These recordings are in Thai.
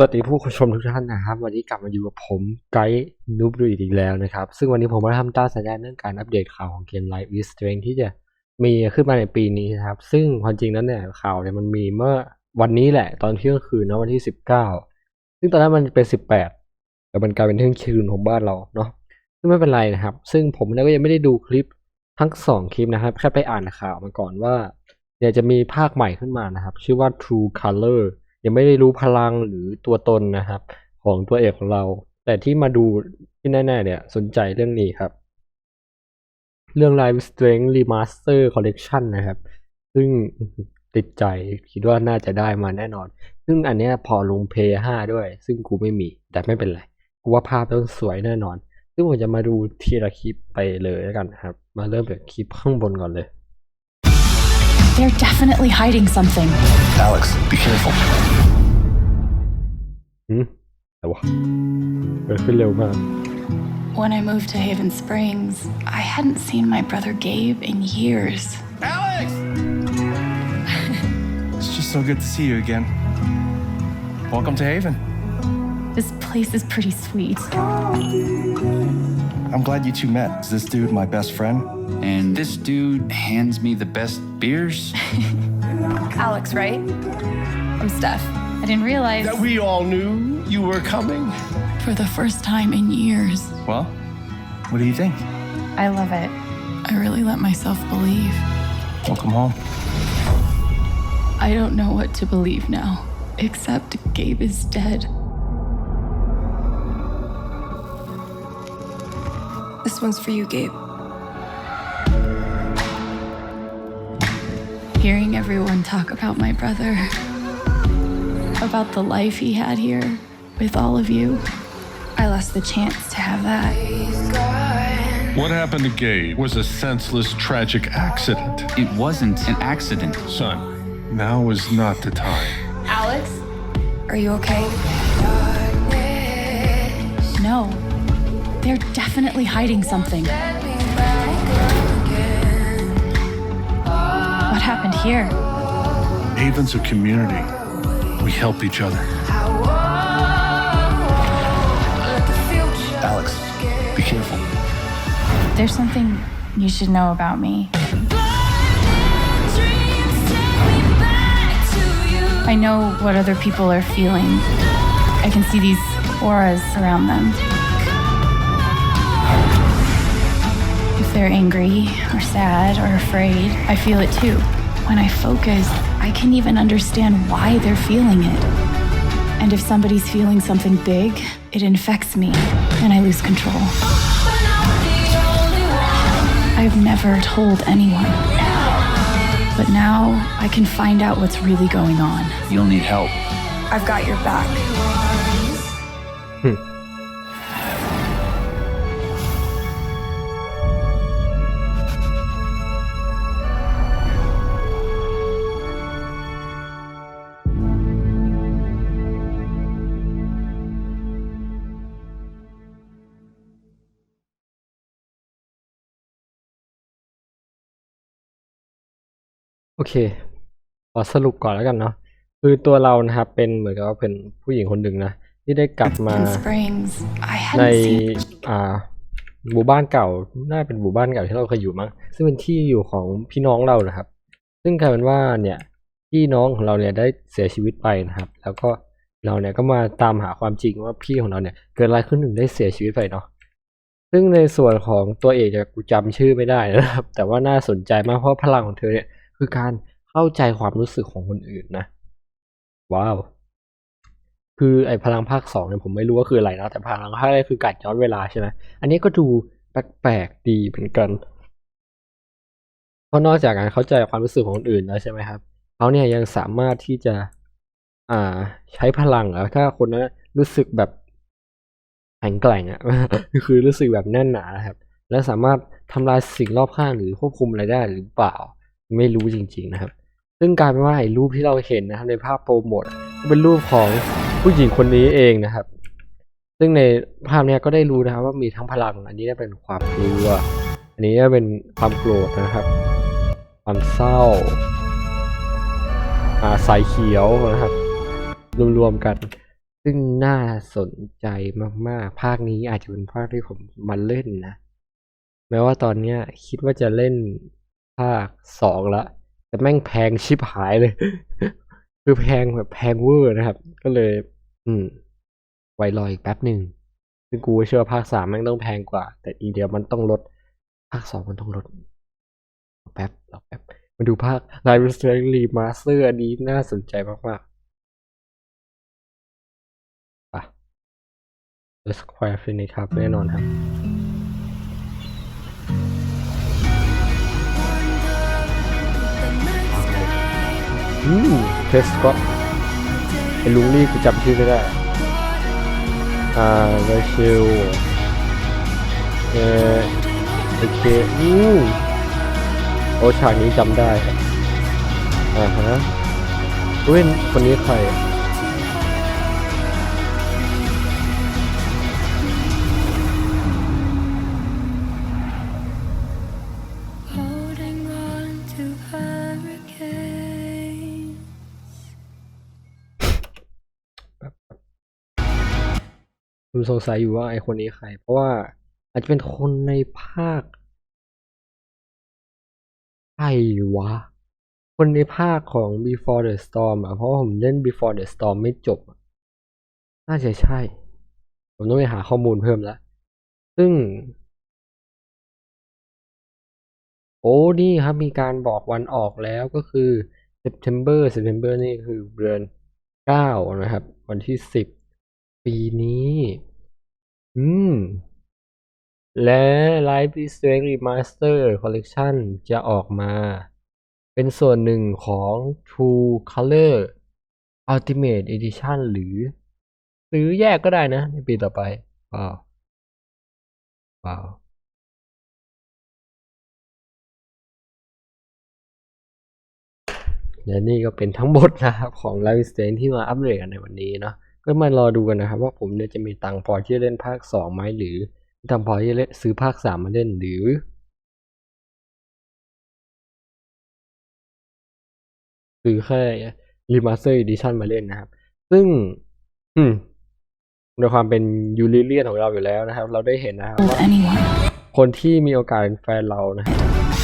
วัสดีผู้ชมทุกท่านนะครับ วันนี้กลับมาอยู่กับผมไกด์นูบดูอีกแล้วนะครับ ซึ่งวันนี้ผมมาทำตาสัญญาเรื่องการอัปเดตข่าวของเกม Life is Strange ที่จะมีขึ้นมาในปีนี้นะครับ ซึ่งความจริงนั้นเนี่ยข่าวเนี่ยมันมีเมื่อวันนี้แหละ ตอนเที่ยงคืนเนาะวันที่สิบเก้าซึ่งตอนนั้นมันเป็นสิบแปดแต่มันกลายเป็นเที่ยงคืนของบ้านเราเนาะซึ่งไม่เป็นไรนะครับ ซึ่งผมเนี่ยก็ยังไม่ได้ดูคลิปทั้งสองคลิปนะครับแค่ไปอ่านข่าวมาก่อนว่าเนี่ยจะมีภาคใหม่ขึ้นมานะครับ ชื่อว่า True Color ยังไม่ได้รู้พลังหรือตัวตนนะครับ ของตัวเอกของเรา แต่ที่มาดูที่แน่ๆเนี่ยสนใจเรื่องนี้ครับ เรื่อง Live Strength Remaster Collection นะครับ ซึ่งติดใจคิดว่าน่าจะได้มาแน่นอน ซึ่งอันเนี้ยพอลง p 5ด้วย ซึ่งกูไม่มี แต่ไม่เป็นไร กูว่าภาพต้องสวยแน่นอน ซึ่งผมจะมาดูทีละคลิปไปเลยแล้วกันครับ มาเริ่มจากคลิปข้างบนก่อนเลย They're definitely hiding something. Alex, be careful. When I moved to Haven Springs, I hadn't seen my brother Gabe in years. Alex! it's just so good to see you again. Welcome to Haven. This place is pretty sweet. I'm glad you two met. Is this dude my best friend? And this dude hands me the best beers. Alex, right? I'm Steph. I didn't realize that we all knew you were coming. for the first time in years. Well, what do you think? I love it. I really let myself believe. Welcome home. I don't know what to believe now, except Gabe is dead. This one's for you, Gabe. Hearing everyone talk about my brother, about the life he had here with all of you, I lost the chance to have that. What happened to Gabe was a senseless, tragic accident. It wasn't an accident. Son, now is not the time. Alex? Are you okay? No. They're definitely hiding something. What happened here? Haven's a community. We help each other. Alex, be careful. There's something you should know about me. I know what other people are feeling. I can see these auras around them. If they're angry or sad or afraid, I feel it too. When I focus, I can even understand why they're feeling it. And if somebody's feeling something big, it infects me and I lose control. I've never told anyone. But now I can find out what's really going on. You'll need help. I've got your back. Hmm. โอเคขอสรุปก่อนแล้วกันเนาะคือตัวเรานะครับเป็นเหมือนกับว่าเป็นผู้หญิงคนหนึ่งนะ ที่ได้กลับมา In Springs, I ใน hadn't seen อ่าหมู่บ้านเก่าน่าเป็นหมู่บ้านเก่าที่เราเคยอยู่มั้งซึ่งเป็นที่อยู่ของพี่น้องเรานะครับ ซึ่งกลายเป็นว่าเนี่ยพี่น้องของเราเนี่ยได้เสียชีวิตไปนะครับ แล้วก็เราเนี่ยก็มาตามหาความจริงว่าพี่ของเราเนี่ยเกิดอะไรขึ้นถึงได้เสียชีวิตไปเนาะซึ่งในส่วนของตัวเอกเนี่ยกูจำชื่อไม่ได้นะครับ แต่ว่าน่าสนใจมากเพราะพลังของเธอเนี่ย คือการเข้าใจความรู้สึกของคนอื่นนะ ว้าว คือไอ้พลังภาคสองเนี่ยผมไม่รู้ว่าคืออะไรนะ แต่พลังภาคแรกคือการย้อนเวลาใช่ไหมอันนี้ก็ดูแปลกๆดีเหมือนกันเพราะนอกจากการเข้าใจความรู้สึกของคนอื่นแล้วใช่ไหมครับเขาเนี่ยยังสามารถที่จะ อ่า ใช้พลังอะถ้าคนนั้นรู้สึกแบบแข็งแกร่งอะคือรู้สึกแบบแน่นหนานะครับ และสามารถทำลายสิ่งรอบข้างหรือควบคุมอะไรได้หรือเปล่า ไม่รู้จริง ๆนะครับ ซึ่งกลายเป็นว่าไอ้รูปที่เราเห็นนะครับในภาพโปรโมทเป็นรูปของผู้หญิงคนนี้เองนะครับ ซึ่งในภาพเนี้ยก็ได้รู้นะครับว่ามีทั้งพลังอันนี้เป็นความกลัว อันนี้เป็นความโกรธนะครับ ความเศร้าอาสายเขียวนะครับ รวมๆกัน ซึ่งน่าสนใจมากๆ ภาคนี้อาจจะเป็นภาคที่ผมมาเล่นนะ แม้ว่าตอนเนี้ยคิดว่าจะเล่นาคสองละแต่แม่งแพงชิบหายเลย คือแพงแบบแพงเวอร์นะครับ ก็เลย อืม ไวรออีกแป๊บหนึ่งซึ่งกูเชื่อภาคสามแม่งต้องแพงกว่า แต่อีเดียวมันต้องลด ภาคสองมันต้องลดแป๊บรอแป๊บมาดูภาค Live s t r e a m Remaster อันนี้น่าสนใจมากๆไป The Square Phoenix ครับแน่นอนครับ อืมเทสก็ไอ้ลุงนี่กูจำชื่อไม่ได้ อ่าเรเชลเออโอเคอืมโอฉากนี้จำได้ อ่าฮะเว้ยคนนี้ใคร ผมสงสัยอยู่ว่าไอคนนี้ใคร เพราะว่าอาจจะเป็นคนในภาคใครวะ คนในภาคของ Before the Storm อะ เพราะว่าผมเล่น Before the Storm ไม่จบ น่าจะใช่ ผมต้องไปหาข้อมูลเพิ่มแล้วซึ่ง โอ้นี่ครับมีการบอกวันออกแล้วก็คือ September September นี่คือเดือนเก้านะครับ วันที่สิบ ปีนี้ อืม และ Life is Strange Remaster Collection จะออกมา เป็นส่วนหนึ่งของ True Color Ultimate Edition หรือ ซื้อแยกก็ได้นะ ในปีต่อไปว้าวว้าวและนี่ก็เป็นทั้งหมดนะครับของ Live Strange ที่มาอัปเดตกันในวันนี้เนาะ ก็มารอดูกันนะครับ ว่าผมเนี่ยจะมีตังค์พอที่จะเล่นภาคสองไหมหรือมีตังค์พอที่จะเล่นซื้อภาคสามมาเล่นหรือซื้อแค่ Remaster Edition มาเล่นนะครับ ซึ่ง อืมในความเป็นยูริเลียนของเราอยู่แล้วนะครับ เราได้เห็นนะครับ Hold ว่า anyone. คนที่มีโอกาสเป็นแฟนเรานะครับ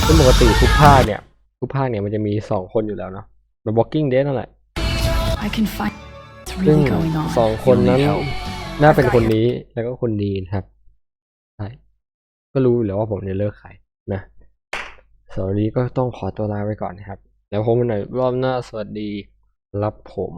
ซึ่งปกติทุกภาคเนี่ย ทุกภาคเนี่ยมันจะมีสองคนอยู่แล้วเนาะแบบ Walking Dead นั่นแหละ I can find what's ซึ่ง really going on. สองคนนั้น น่าเป็นคนนี้แล้วก็คนนี้นะครับใช่ก็รู้อยู่แล้วว่าผมจะเลิกใครนะสำหรับวันนี้ก็ต้องขอตัวลาไปก่อนนะครับ แล้วพบกันใหม่รอบหน้าสวัสดีรับผม